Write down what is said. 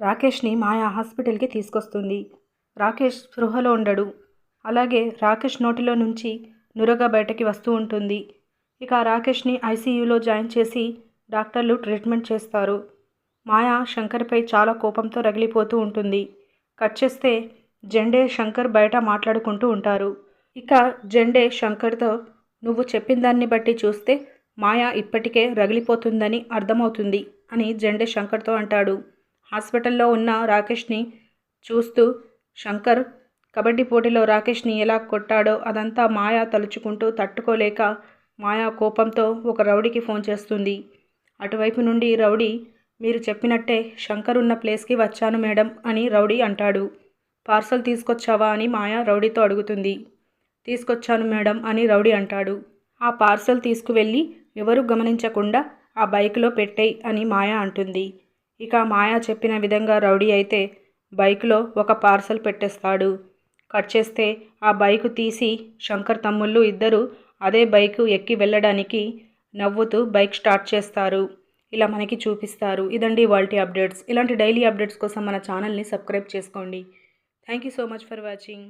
రాకేష్ని మాయా హాస్పిటల్కి తీసుకొస్తుంది. రాకేష్ స్పృహలో ఉండడు. అలాగే రాకేష్ నోటిలో నుంచి నురగ బయటకి వస్తూ ఉంటుంది. ఇక రాకేష్ని ఐసీయూలో జాయిన్ చేసి డాక్టర్లు ట్రీట్మెంట్ చేస్తారు. మాయా శంకర్పై చాలా కోపంతో రగిలిపోతూ ఉంటుంది. కట్ చేస్తే జెండే శంకర్ బయట మాట్లాడుకుంటూ ఉంటారు. ఇక జెండే శంకర్తో నువ్వు చెప్పిన దాన్ని బట్టి చూస్తే మాయా ఇప్పటికే రగిలిపోతుందని అర్థమవుతుంది అని జెండే శంకర్తో అంటాడు. హాస్పిటల్లో ఉన్న రాకేష్ని చూస్తూ శంకర్ కబడ్డీ పోటీలో రాకేష్ని ఎలా కొట్టాడో అదంతా మాయా తలుచుకుంటూ తట్టుకోలేక మాయా కోపంతో ఒక రౌడీకి ఫోన్ చేస్తుంది. అటువైపు నుండి రౌడీ మీరు చెప్పినట్టే శంకర్ ఉన్న ప్లేస్కి వచ్చాను మేడం అని రౌడీ అంటాడు. పార్సల్ తీసుకొచ్చావా అని మాయా రౌడీతో అడుగుతుంది. తీసుకొచ్చాను మేడం అని రౌడీ అంటాడు. ఆ పార్సల్ తీసుకువెళ్ళి ఎవరు గమనించకుండా ఆ బైక్లో పెట్టేయ్ అని మాయా అంటుంది. ఇక మాయా చెప్పిన విధంగా రౌడీ అయితే బైక్లో ఒక పార్సల్ పెట్టేస్తాడు. కట్ చేస్తే ఆ బైక్ తీసి శంకర్ తమ్ముళ్ళు ఇద్దరు అదే బైకు ఎక్కి వెళ్ళడానికి నవ్వుతూ బైక్ స్టార్ట్ చేస్తారు. ఇలా మనకి చూపిస్తారు. ఇదండి వాల్టీ అప్డేట్స్. ఇలాంటి డైలీ అప్డేట్స్ కోసం మన ఛానల్ని సబ్స్క్రైబ్ చేసుకోండి. Thank you so much for watching.